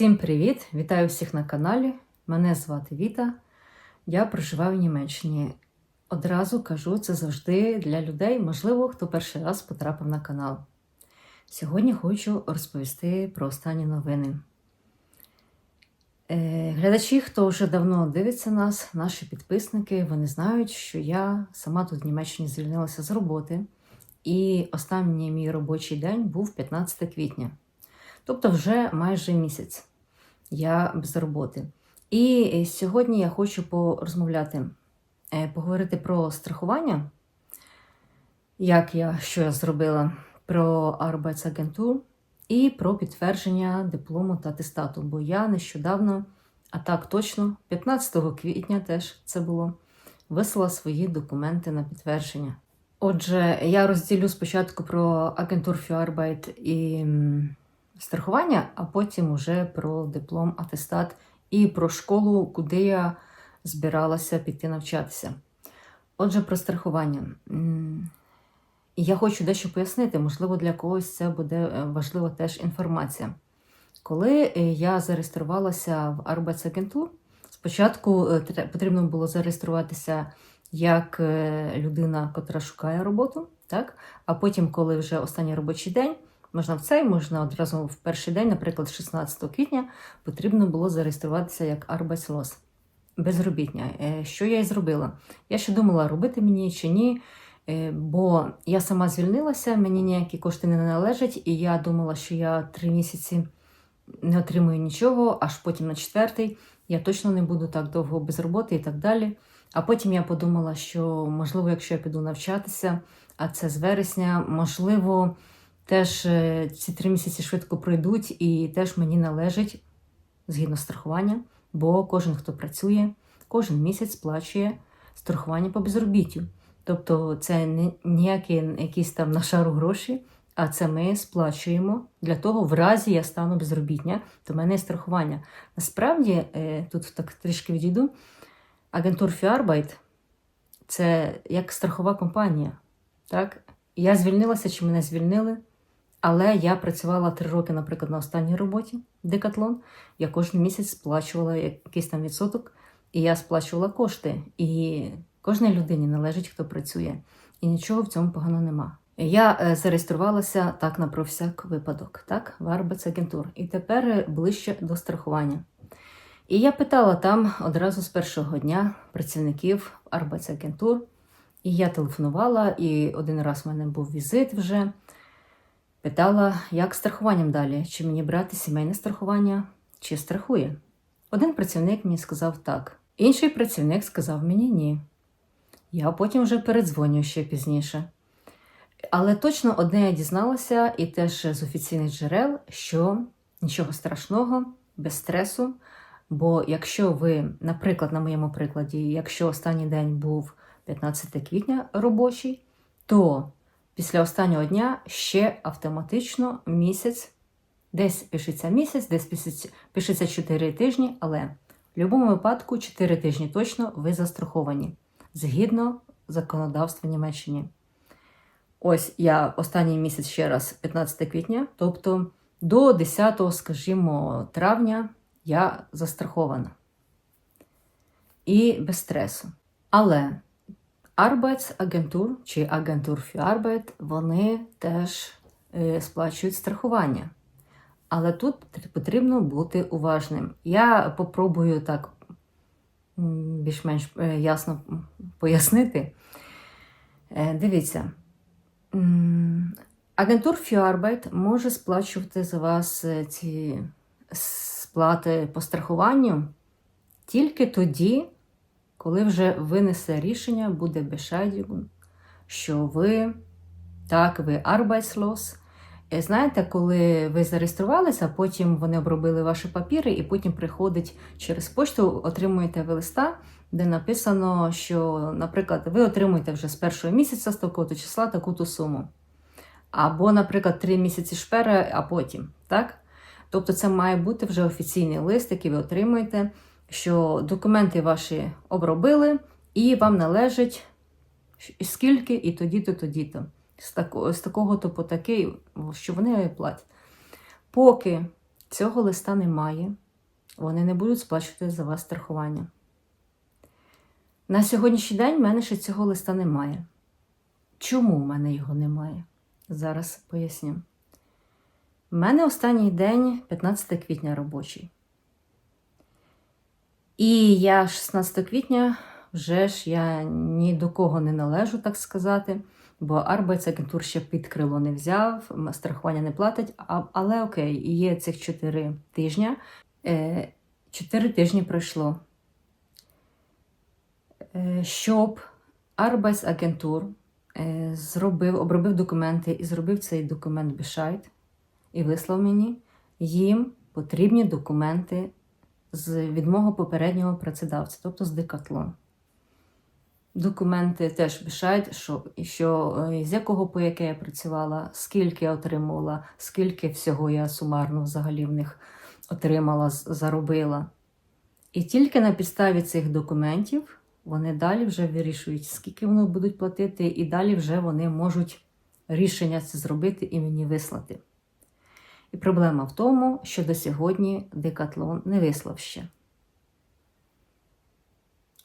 Всім привіт! Вітаю всіх на каналі. Мене звати Віта. Я проживаю в Німеччині. Одразу кажу, це завжди для людей, можливо, хто перший раз потрапив на канал. Сьогодні хочу розповісти про останні новини. Е, Глядачі, хто вже давно дивиться нас, наші підписники, вони знають, що я сама тут в Німеччині звільнилася з роботи, і останній мій робочий день був 15 квітня. Тобто вже майже місяць я без роботи. І сьогодні я хочу порозмовляти, е, поговорити про страхування, як я, що я зробила, про Arbeitsagentur і про підтвердження диплому та атестату. Бо я нещодавно, а так точно, 15 квітня теж це було, вислала свої документи на підтвердження. Отже, я розділю спочатку про Agentur für і страхування, а потім уже про диплом, атестат і про школу, куди я збиралася піти навчатися. Отже, про страхування. Я хочу дещо пояснити, можливо, для когось це буде е, важлива теж інформація. Коли е, я зареєструвалася в Arbeitsagentur, спочатку е, потрібно було зареєструватися як людина, котра шукає роботу, так? а потім, коли вже останній робочий день, можна в цей, можна одразу в перший день, наприклад, 16 квітня, потрібно було зареєструватися як Arbeitslos, безробітня. Е, Що я і зробила? Я ще думала, робити мені чи ні. Е, Бо я сама звільнилася, мені ніякі кошти не належать, і я думала, що я три місяці не отримую нічого, аж потім на четвертий я точно не буду так довго без роботи і так далі. А потім я подумала, що можливо, якщо я піду навчатися, а це з вересня, можливо, теж е, ці три місяці швидко пройдуть, і теж мені належить згідно страхування, бо кожен, хто працює, кожен місяць сплачує страхування по безробіттю. Тобто це не ніякі якісь там на шару гроші, а це ми сплачуємо для того, в разі я стану безробітня, то в мене є страхування. Насправді, е, тут так трішки відійду, агентур Arbeit – це як страхова компанія. Так? Я звільнилася, чи мене звільнили, але я працювала три роки, наприклад, на останній роботі Декатлон. Я кожен місяць сплачувала якийсь там відсоток, і я сплачувала кошти. І кожній людині належить, хто працює. І нічого в цьому поганого нема. Я е, зареєструвалася так на про всяк випадок, так, в Arbeitsagentur. І тепер е, ближче до страхування. І я питала там одразу з першого дня працівників Arbeitsagentur. І я телефонувала, і один раз в мене був візит вже. Питала, як з страхуванням далі, чи мені брати сімейне страхування, чи страхує. Один працівник мені сказав так, інший працівник сказав мені ні. Я потім вже передзвоню ще пізніше. Але точно одне я дізналася, і теж з офіційних джерел, що нічого страшного, без стресу. Бо якщо ви, наприклад, на моєму прикладі, якщо останній день був 15 квітня робочий, то після останнього дня ще автоматично місяць, десь пишеться місяць, десь пишеться, пишеться 4 тижні, але в будь-якому випадку 4 тижні точно ви застраховані згідно законодавства Німеччини. Ось я останній місяць ще раз 15 квітня, тобто до 10, скажімо, травня я застрахована і без стресу. Але Arbeitsagentur чи Agentur für Arbeit, вони теж е, сплачують страхування. Але тут потрібно бути уважним. Я попробую так більш-менш е, ясно пояснити. Е, Дивіться, Агентур Arbeit може сплачувати за вас ці сплати по страхуванню тільки тоді, коли вже винесе рішення, буде Bescheinigung, що ви так, ви Arbeitslos. Е, Знаєте, коли ви зареєструвалися, потім вони обробили ваші папіри, і потім приходить через почту, отримуєте ви листа, де написано, що, наприклад, ви отримуєте вже з першого місяця з такого числа таку-то суму. Або, наприклад, три місяці шпера, а потім. так? Тобто це має бути вже офіційний лист, який ви отримуєте, що документи ваші обробили, і вам належить скільки, і тоді-то, тоді-то. З, тако, з такого то по такий, що вони платять. Поки цього листа немає, вони не будуть сплачувати за вас страхування. На сьогоднішній день в мене ще цього листа немає. Чому в мене його немає? Зараз поясню. У мене останній день 15 квітня робочий. І я 16 квітня вже ж я ні до кого не належу, так сказати, бо Арбайцагентур ще під крило не взяв, страхування не платить. А, але окей, є цих 4 тижня. 4 тижні пройшло. Е, Щоб Арбайцагентур е, зробив, обробив документи і зробив цей документ Бішайт і вислав мені, їм потрібні документи з від мого попереднього працедавця, тобто з Декатлон. Документи теж пишають, що, що е, з якого по яке я працювала, скільки я отримувала, скільки всього я сумарно взагалі в них отримала, заробила. І тільки на підставі цих документів вони далі вже вирішують, скільки вони будуть платити, і далі вже вони можуть рішення це зробити і мені вислати. І проблема в тому, що до сьогодні Декатлон не вислав ще.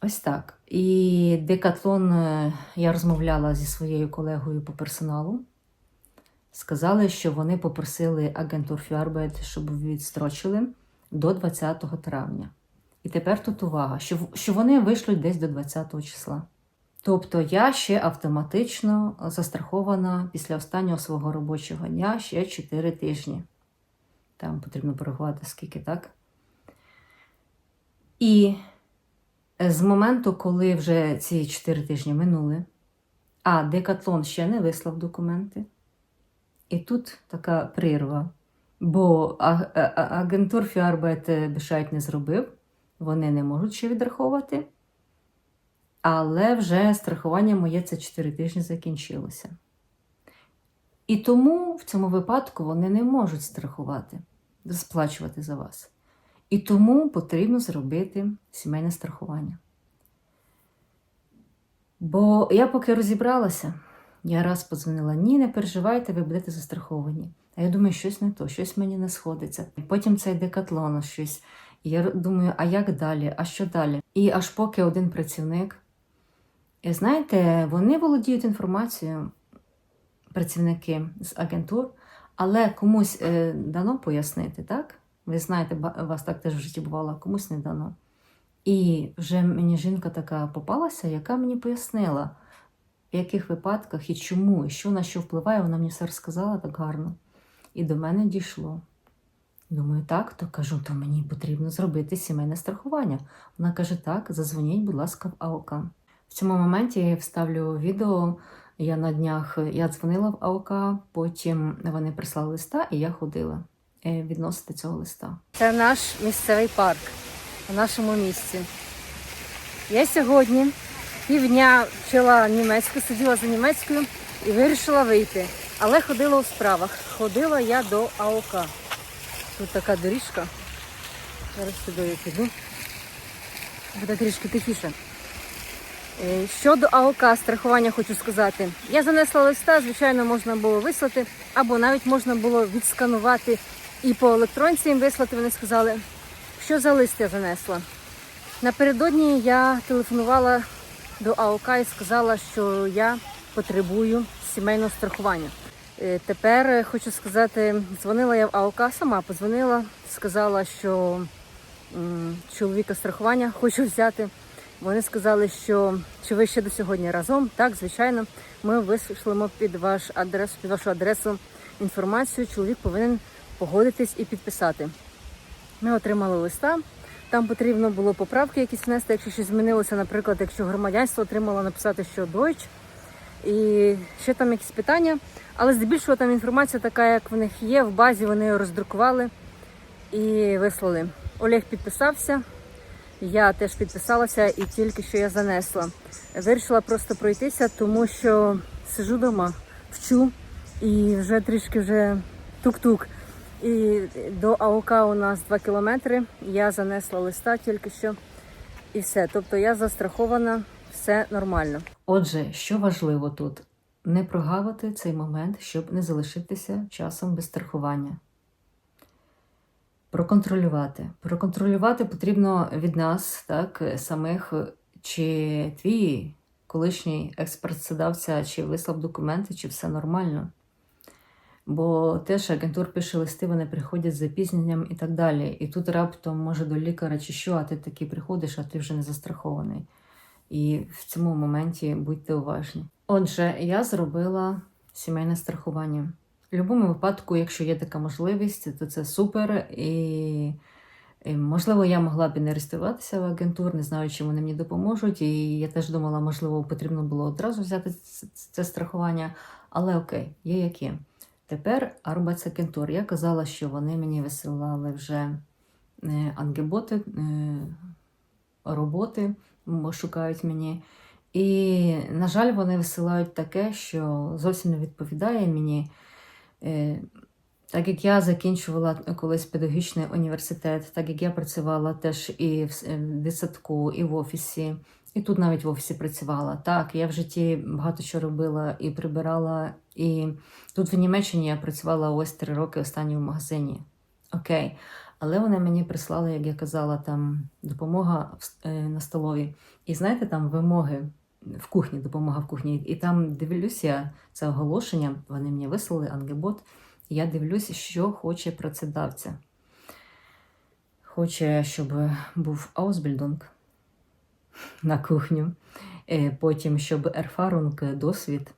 Ось так. І Декатлон е, я розмовляла зі своєю колегою по персоналу. Сказали, що вони попросили агентур Фюарбет, щоб відстрочили до 20 травня. І тепер тут увага, що, що вони вийшлють десь до 20 числа. Тобто я ще автоматично застрахована після останнього свого робочого дня ще 4 тижні. Там потрібно порахувати, скільки так. І з моменту, коли вже ці 4 тижні минули, а Декатлон ще не вислав документи. І тут така прірва. Бо агентур Фіарбет Бешайт не зробив, вони не можуть ще відраховувати. Але вже страхування моє це 4 тижні закінчилося. І тому в цьому випадку вони не можуть страхувати, сплачувати за вас. І тому потрібно зробити сімейне страхування. Бо я поки розібралася, я раз подзвонила: ні, не переживайте, ви будете застраховані. А я думаю, щось не то, щось мені не сходиться. І Потім цей декатлон, щось. І я думаю, а як далі? А що далі? І аж поки один працівник. І знаєте, вони володіють інформацією, працівники з агентур, але комусь е, дано пояснити, так? Ви знаєте, у вас так теж в житті бувало, комусь не дано. І вже мені жінка така попалася, яка мені пояснила, в яких випадках і чому, і що на що впливає, вона мені все розказала так гарно. І до мене дійшло. Думаю, так, то кажу, то мені потрібно зробити сімейне страхування. Вона каже: так, зазвоніть, будь ласка, в АОК. В цьому моменті я вставлю відео. Я на днях я дзвонила в АОК, потім вони прислали листа, і я ходила е, відносити цього листа. Це наш місцевий парк у нашому місті. Я сьогодні півдня вчила німецьку, сиділа за німецькою і вирішила вийти. Але ходила у справах. Ходила я до АОК. Тут така доріжка. Зараз сюди я піду. Буде трішки тихіше. Е, Щодо АОК страхування хочу сказати. Я занесла листа, звичайно, можна було вислати, або навіть можна було відсканувати і по електронці їм вислати. Вони сказали, що за лист я занесла. Напередодні я телефонувала до АОК і сказала, що я потребую сімейного страхування. Е, Тепер е, хочу сказати, дзвонила я в АОК, сама подзвонила, сказала, що чоловіка страхування хочу взяти. Вони сказали, що чи ви ще до сьогодні разом. Так, звичайно, ми вийшлемо під ваш адрес, під вашу адресу інформацію. Чоловік повинен погодитись і підписати. Ми отримали листа. Там потрібно було поправки якісь внести, якщо щось змінилося, наприклад, якщо громадянство отримало написати, що Deutsch, і ще там якісь питання. Але здебільшого там інформація така, як в них є, в базі вони її роздрукували і вислали. Олег підписався, я теж підписалася і тільки що я занесла. Вирішила просто пройтися, тому що сижу вдома, вчу і вже трішки вже тук-тук. І до АОК у нас 2 кілометри. Я занесла листа тільки що. І все. Тобто я застрахована, все нормально. Отже, що важливо тут? Не прогавити цей момент, щоб не залишитися часом без страхування. Проконтролювати. Проконтролювати потрібно від нас, так, самих, чи твій колишній експрацедавця, чи вислав документи, чи все нормально. Бо теж агентур пише листи, вони приходять з запізненням і так далі. І тут раптом може до лікаря чи що, а ти такий приходиш, а ти вже не застрахований. І в цьому моменті будьте уважні. Отже, я зробила сімейне страхування. В будь-якому випадку, якщо є така можливість, то це супер. І, можливо, я могла б і не реєструватися в агентур, не знаю, чи вони мені допоможуть. І я теж думала, можливо, потрібно було одразу взяти це, страхування. Але окей, є як є. Тепер Арбацакентур. Я казала, що вони мені висилали вже е, ангеботи, е, роботи, шукають мені. І, на жаль, вони висилають таке, що зовсім не відповідає мені. Е, Так як я закінчувала колись педагогічний університет, так як я працювала теж і в е, дитсадку, і в офісі, і тут навіть в офісі працювала. Так, я в житті багато що робила і прибирала, і тут в Німеччині я працювала ось три роки останні в магазині. Окей. Але вони мені прислали, як я казала, там допомога в е, на столові. І знаєте, там вимоги в кухні, допомога в кухні. І там дивлюся це оголошення. Вони мені вислали ангебот. Я дивлюся, що хоче працедавця. Хоче, щоб був аусбільдунг на кухню, е, потім щоб ерфарунг досвід.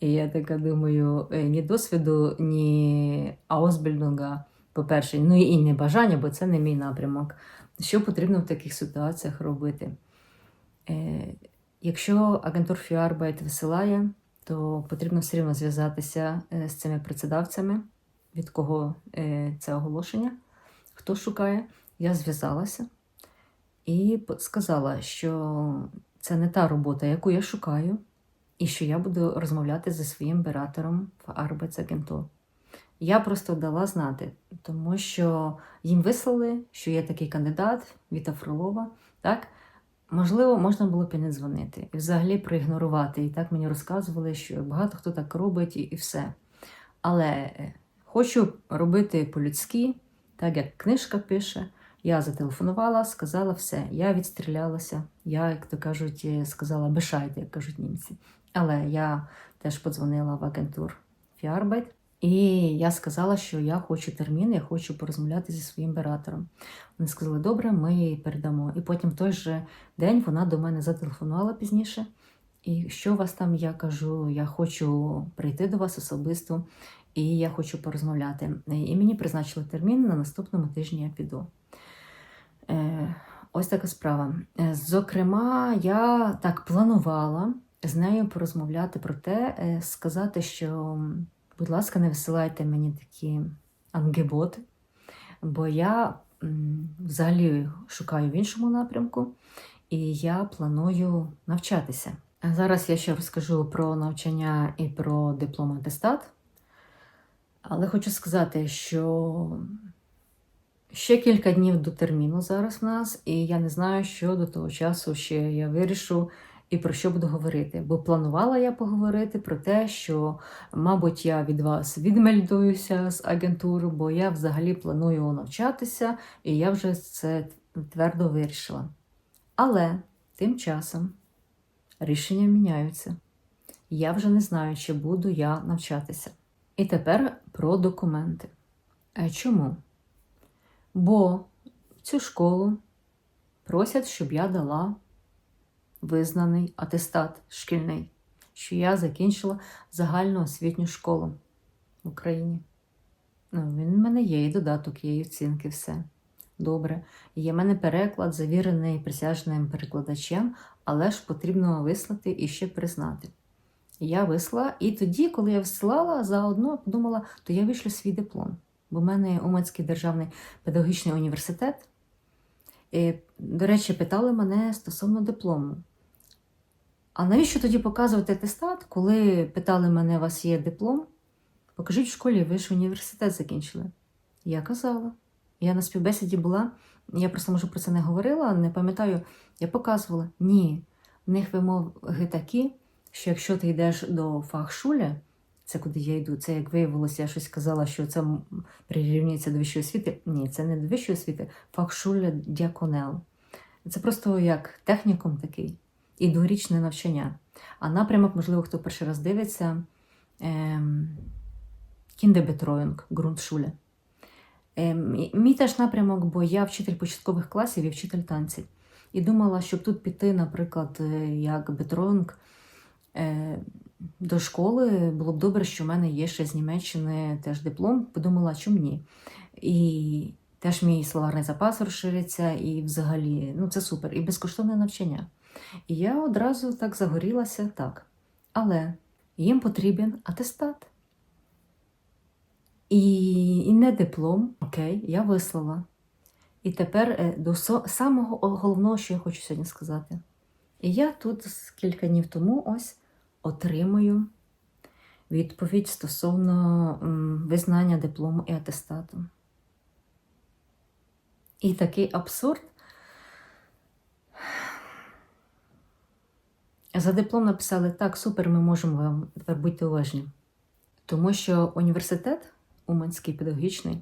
І я така думаю, е, ні досвіду, ні аусбільдунга, по-перше, ну і не бажання, бо це не мій напрямок. Що потрібно в таких ситуаціях робити? Якщо агентур Фіарбайт висилає, то потрібно все рівно зв'язатися е, з цими працедавцями, від кого е, це оголошення, хто шукає. Я зв'язалася і сказала, що це не та робота, яку я шукаю, і що я буду розмовляти зі своїм бератором в Arbeitsagentur. Я просто дала знати, тому що їм вислали, що є такий кандидат Віта Фролова, так? Можливо, можна було б і не дзвонити, і взагалі проігнорувати. І так мені розказували, що багато хто так робить і, і все. Але е, хочу робити по-людськи, так як книжка пише. Я зателефонувала, сказала все, я відстрілялася. Я, як то кажуть, е, сказала бешайте, як кажуть німці. Але я теж подзвонила в агентур Фіарбайт, і я сказала, що я хочу термін, я хочу порозмовляти зі своїм бератором. Вони сказали, добре, ми їй передамо. І потім в той же день вона до мене зателефонувала пізніше. І що у вас там? Я кажу, я хочу прийти до вас особисто, і я хочу порозмовляти. І мені призначили термін на наступному тижні я піду. Е, ось така справа. Зокрема, я так планувала з нею порозмовляти про те, е, сказати, що, будь ласка, не висилайте мені такі ангеботи, бо я взагалі шукаю в іншому напрямку, і я планую навчатися. Зараз я ще розкажу про навчання і про диплом атестат. Але хочу сказати, що ще кілька днів до терміну зараз в нас, і я не знаю, що до того часу ще я вирішу і про що буду говорити. Бо планувала я поговорити про те, що, мабуть, я від вас відмельдуюся з агентури, бо я взагалі планую навчатися, і я вже це твердо вирішила. Але тим часом рішення міняються. Я вже не знаю, чи буду я навчатися. І тепер про документи. А чому? Бо цю школу просять, щоб я дала визнаний атестат шкільний, що я закінчила загальноосвітню школу в Україні. Ну, він в мене є, і додаток є, і оцінки, все. Добре. Є в мене переклад, завірений присяжним перекладачем, але ж потрібно вислати і ще признати. Я вислала, і тоді, коли я висилала, заодно подумала, то я вишлю свій диплом. Бо в мене Уманський державний педагогічний університет. І, до речі, питали мене стосовно диплому. А навіщо тоді показувати атестат, коли питали мене, у вас є диплом? Покажіть в школі, ви ж університет закінчили. Я казала. Я на співбесіді була, я просто може про це не говорила, не пам'ятаю. Я показувала. Ні, в них вимоги такі, що якщо ти йдеш до фахшуля, Це куди я йду. Це як виявилося, я щось казала, що це прирівнюється до вищої освіти. Ні, це не до вищої освіти, фахшуля діаконел. Це просто як технікум такий і дворічне навчання. А напрямок, можливо, хто перший раз дивиться, ем, кіндебетроїнг, ґрунтшуля. Ем, мій теж напрямок, бо я вчитель початкових класів і вчитель танців. І думала, щоб тут піти, наприклад, е, як бетроїнг е, до школи, було б добре, що в мене є ще з Німеччини теж диплом. Подумала, чому ні. І теж мій словарний запас розшириться, і взагалі, ну це супер, і безкоштовне навчання. І я одразу так загорілася так. Але їм потрібен атестат. І, і не диплом. Окей, я вислала. І тепер е, до самого головного, що я хочу сьогодні сказати. І я тут кілька днів тому ось отримую відповідь стосовно визнання диплому і атестату. І такий абсурд. За диплом написали так, супер, ми можемо вам тепер будьте уважні. Тому що університет Уманський педагогічний,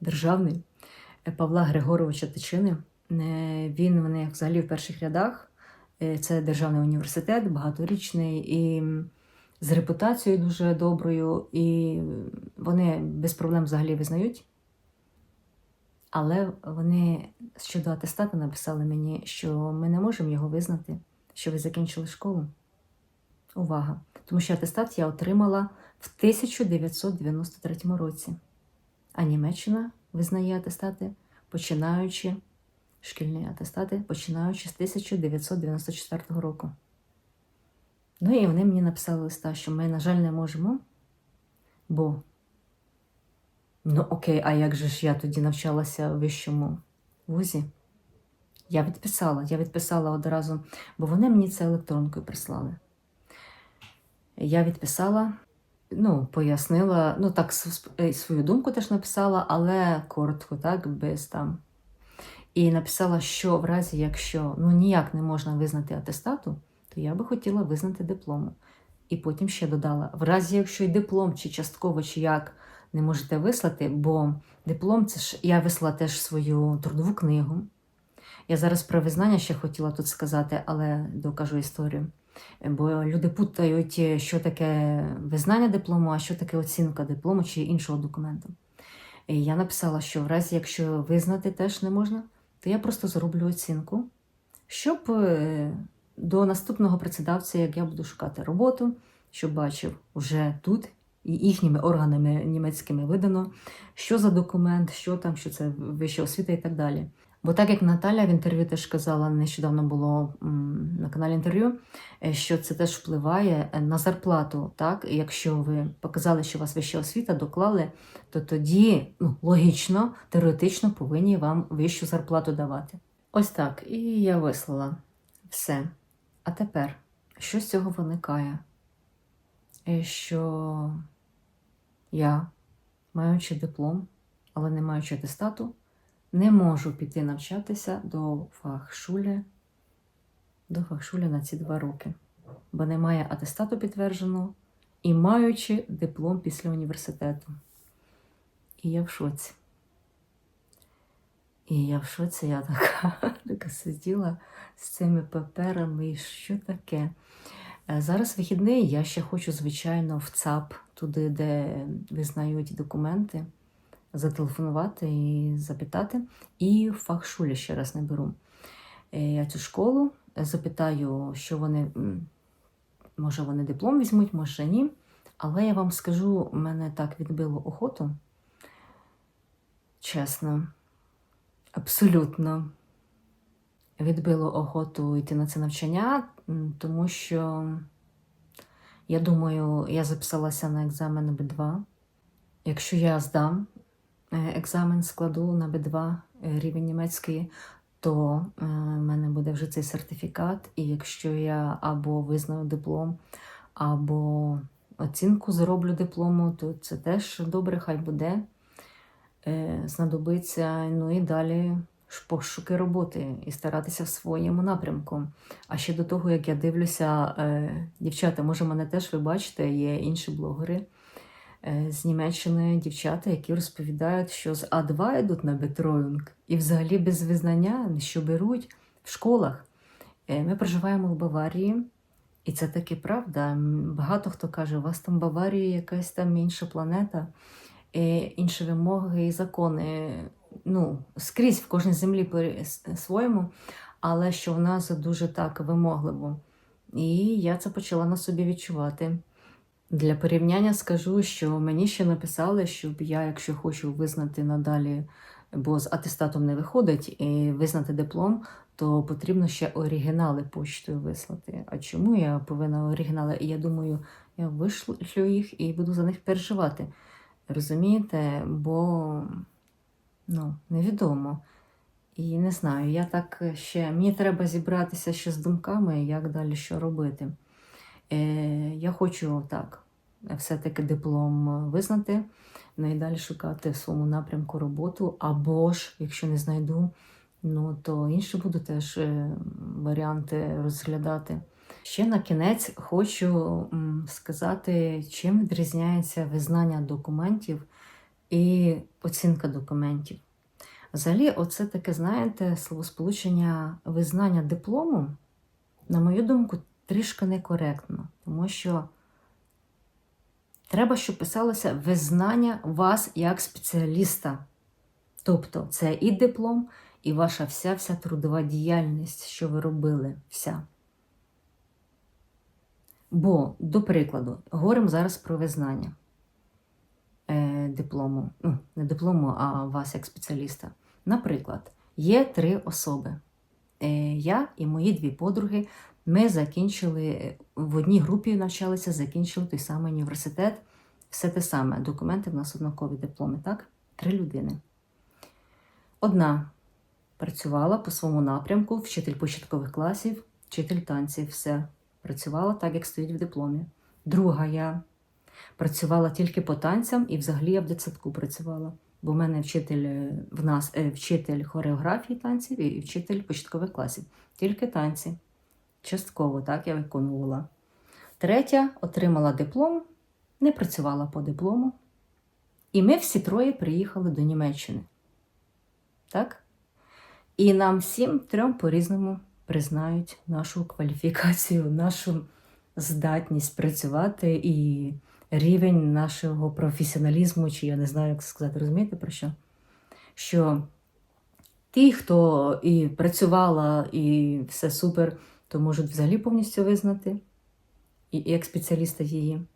державний е, Павла Григоровича Тичини, е, він вони взагалі в перших рядах. Е, Це державний університет, багаторічний і з репутацією дуже доброю, і вони без проблем взагалі визнають. Але вони щодо атестату написали мені, що ми не можемо його визнати, що ви закінчили школу. Увага! Тому що атестат я отримала в 1993 році. А Німеччина визнає атестати, починаючи шкільні атестати, починаючи з 1994 року. Ну і вони мені написали листа, що ми, на жаль, не можемо, бо ну окей, а як же ж я тоді навчалася в вищому вузі? Я відписала, я відписала одразу, бо вони мені це електронкою прислали. Я відписала, ну, пояснила, ну так, е, свою думку теж написала, але коротко, так, без там. І написала, що в разі, якщо ну, ніяк не можна визнати атестату, то я би хотіла визнати диплому. І потім ще додала: в разі, якщо й диплом, чи частково, чи як не можете вислати, бо диплом це ж я вислала теж свою трудову книгу. Я зараз про визнання ще хотіла тут сказати, але докажу історію. Бо люди путають, що таке визнання диплому, а що таке оцінка диплому чи іншого документу. І я написала, що в разі, якщо визнати теж не можна, то я просто зроблю оцінку, щоб е, до наступного працедавця, як я буду шукати роботу, щоб бачив уже тут і їхніми органами німецькими видано, що за документ, що там, що це вища освіта і так далі. Бо так як Наталя в інтерв'ю теж казала, нещодавно було на каналі інтерв'ю, е, що це теж впливає е, на зарплату. Так? Якщо ви показали, що у вас вища освіта, доклали, то тоді ну, логічно, теоретично повинні вам вищу зарплату давати. Ось так. І я вислала все. А тепер, що з цього виникає? Е, Що я, маючи диплом, але не маючи атестату, не можу піти навчатися до фахшулі, до фахшулі на ці два роки, бо немає атестату підтвердженого і маючи диплом після університету. І я в шоці. І я в шоці, я така, така сиділа з цими паперами, що таке? Е, Зараз вихідний, я ще хочу, звичайно, в ЦАП, туди, де визнають документи, зателефонувати і запитати. І в фахшулі ще раз не беру. Е, Я цю школу е, запитаю, що вони, може, вони диплом візьмуть, може ні. Але я вам скажу, мене так відбило охоту. Чесно, абсолютно відбило охоту йти на це навчання, тому що я думаю, я записалася на екзамен Б2. Якщо я здам екзамен, складу на Б2 е, рівень німецький, то е, в мене буде вже цей сертифікат. І якщо я або визнаю диплом, або оцінку зроблю диплому, то це теж добре, хай буде. Е, Знадобиться, ну і далі пошуки роботи і старатися в своєму напрямку. А ще до того, як я дивлюся, е, дівчата, може, мене теж ви бачите, є інші блогери, е, з Німеччини дівчата, які розповідають, що з А2 йдуть на Бетроюнг і взагалі без визнання, що беруть в школах. Е, Ми проживаємо в Баварії, і це таки правда. Багато хто каже, у вас там Баварія якась там інша планета, е, інші вимоги і закони. Ну, скрізь в кожній землі по-своєму, але що в нас дуже так вимогливо. І я це почала на собі відчувати. Для порівняння скажу, що мені ще написали, щоб я, якщо хочу визнати надалі, бо з атестатом не виходить, і визнати диплом, то потрібно ще оригінали почтою вислати. А чому я повинна оригінали? І я думаю, я вишлю їх і буду за них переживати. Розумієте? Бо ну, невідомо. І не знаю, я так ще мені треба зібратися ще з думками, як далі що робити. Е, я хочу так, все-таки диплом визнати, ну і далі шукати в своєму напрямку роботу, або ж, якщо не знайду, ну то інші буду теж е, варіанти розглядати. Ще на кінець хочу сказати, чим відрізняється визнання документів і оцінка документів. Взагалі, оце таке, знаєте, словосполучення визнання диплому, на мою думку, трішки некоректно, тому що треба, щоб писалося визнання вас як спеціаліста. Тобто це і диплом, і ваша вся вся трудова діяльність, що ви робили, вся. Бо, до прикладу, говоримо зараз про визнання е, диплому, ну, не диплому, а вас як спеціаліста. Наприклад, є три особи. Е, я і мої дві подруги. Ми закінчили в одній групі навчалися, закінчили той самий університет. Все те саме. Документи в нас однакові дипломи, так? Три людини. Одна працювала по своєму напрямку, вчитель початкових класів, вчитель танців, все. Працювала так, як стоїть в дипломі. Друга я працювала тільки по танцям і взагалі я в дитсадку працювала. Бо в мене вчитель е, в нас е, вчитель хореографії танців і вчитель початкових класів. Тільки танці. Частково так я виконувала. Третя отримала диплом, не працювала по диплому. І ми всі троє приїхали до Німеччини. Так? І нам всім трьом по-різному признають нашу кваліфікацію, нашу здатність працювати і рівень нашого професіоналізму, чи я не знаю, як сказати, розумієте про що? Що ті, хто і працювала, і все супер, то можуть взагалі повністю визнати, і як спеціаліста її,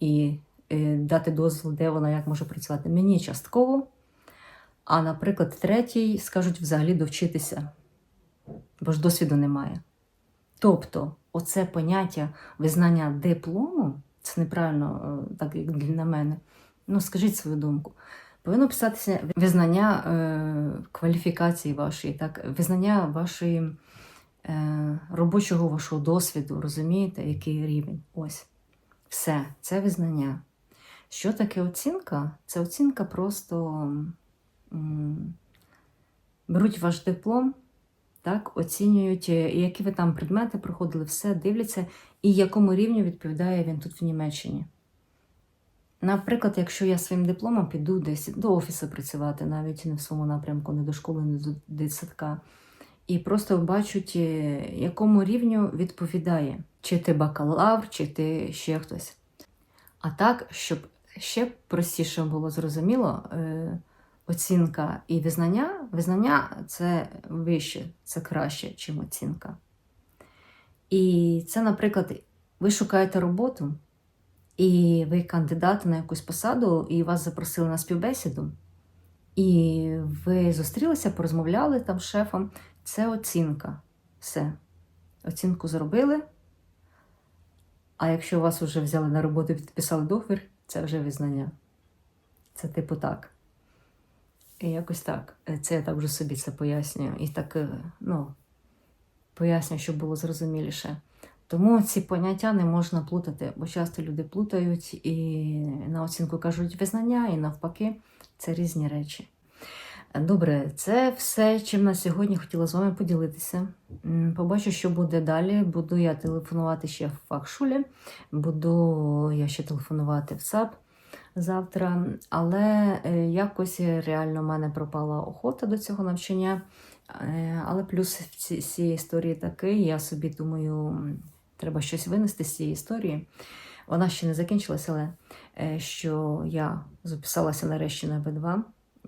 і е, дати дозвіл, де вона як може працювати. Мені частково. А, наприклад, третій скажуть взагалі довчитися, бо ж досвіду немає. Тобто, оце поняття визнання диплому, це неправильно, е, так як для мене. Ну, скажіть свою думку. Повинно писатися визнання е, кваліфікації вашої, так, визнання вашої робочого вашого досвіду, розумієте, який рівень. Ось. Все, це визнання. Що таке оцінка? Це оцінка просто беруть ваш диплом, так, оцінюють, е, які ви там предмети проходили, все, дивляться, і якому рівню відповідає він тут в Німеччині. Наприклад, якщо я своїм дипломом піду десь до офісу працювати, навіть не в своєму напрямку, не до школи, не до дитсадка, і просто бачать, е, якому рівню відповідає, чи ти бакалавр, чи ти ще хтось. А так, щоб ще простіше було зрозуміло, е, оцінка і визнання. Визнання це вище, це краще, ніж оцінка. І це, наприклад, ви шукаєте роботу, і ви кандидат на якусь посаду, і вас запросили на співбесіду, і ви зустрілися, порозмовляли там з шефом. Це оцінка. Все. Оцінку зробили. А якщо вас вже взяли на роботу і підписали договір, це вже визнання. Це типу так. І якось так. Е, Це я так вже собі це пояснюю. І так, е, ну, пояснюю, щоб було зрозуміліше. Тому ці поняття не можна плутати, бо часто люди плутають і на оцінку кажуть визнання, і навпаки, це різні речі. Добре, це все, чим на сьогодні хотіла з вами поділитися. Побачу, що буде далі. Буду я телефонувати ще в фахшулі, буду я ще телефонувати в САП. завтра. Але е, якось реально в мене пропала охота до цього навчання. Е, Але плюс в ці- з цієї історії такий, я собі думаю, треба щось винести з цієї історії. Вона ще не закінчилася, але е, що я записалася нарешті на Б2.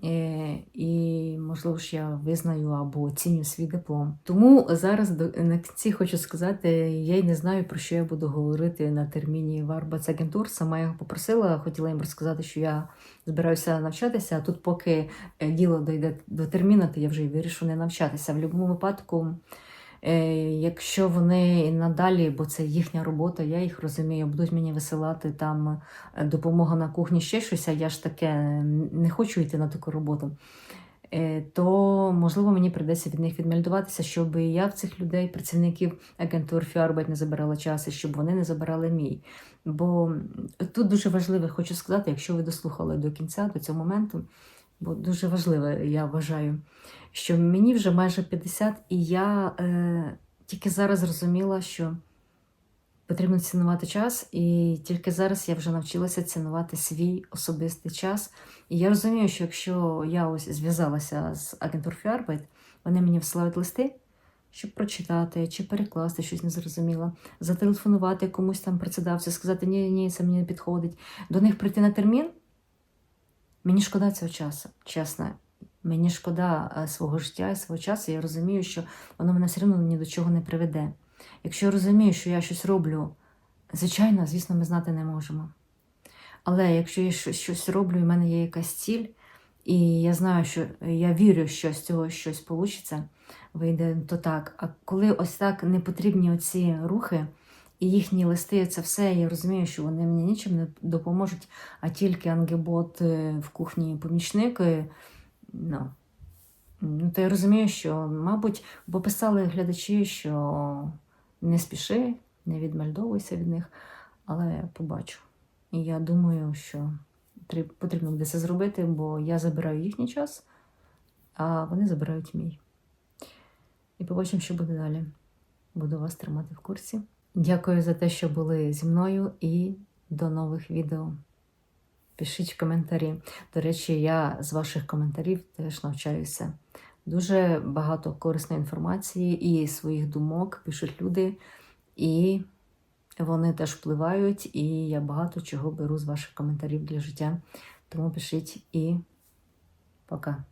Е, І, можливо, ж я визнаю або оціню свій диплом. Тому зараз до- на кінці хочу сказати, я й не знаю, про що я буду говорити на терміні Варбацагентур. Сама його попросила, хотіла їм розказати, що я збираюся навчатися, а тут, поки е, діло дійде до терміну, то я вже вирішу не навчатися. В будь-якому випадку, якщо вони і надалі, бо це їхня робота, я їх розумію, будуть мені висилати там е, допомога на кухні, ще щось, а я ж таке не хочу йти на таку роботу. е, То можливо мені прийдеться від них відмельдуватися, щоб я в цих людей, працівників агентур Фіарбет не забирала час, і щоб вони не забирали мій. Бо тут дуже важливо, хочу сказати, якщо ви дослухали до кінця, до цього моменту, бо дуже важливо, я вважаю, що мені вже майже 50, і я е, тільки зараз зрозуміла, що потрібно цінувати час, і тільки зараз я вже навчилася цінувати свій особистий час. І я розумію, що якщо я ось зв'язалася з агентур Фіарбайт, вони мені всилають листи, щоб прочитати чи перекласти щось незрозуміло, зателефонувати комусь там працедавцю, сказати, ні, ні, це мені не підходить. До них прийти на термін. Мені шкода цього часу, чесно. Мені шкода е, свого життя і свого часу. Я розумію, що воно мене все одно ні до чого не приведе. Якщо я розумію, що я щось роблю, звичайно, звісно, ми знати не можемо. Але якщо я щось, роблю, і в мене є якась ціль, і я знаю, що я вірю, що з цього щось вийде, вийде, то так. А коли ось так не потрібні оці рухи і їхні листи, це все, я розумію, що вони мені нічим не допоможуть, а тільки ангебот е, в кухні помічник. Ну, Ну, то я розумію, що, мабуть, бо писали глядачі, що не спіши, не відмальдовуйся від них, але побачу. І я думаю, що потрібно буде це зробити, бо я забираю їхній час, а вони забирають мій. І побачимо, що буде далі. Буду вас тримати в курсі. Дякую за те, що були зі мною, і до нових відео. Пишіть коментарі. До речі, я з ваших коментарів теж навчаюся. Дуже багато корисної інформації і своїх думок пишуть люди, і вони теж впливають, і я багато чого беру з ваших коментарів для життя. Тому пишіть і пока.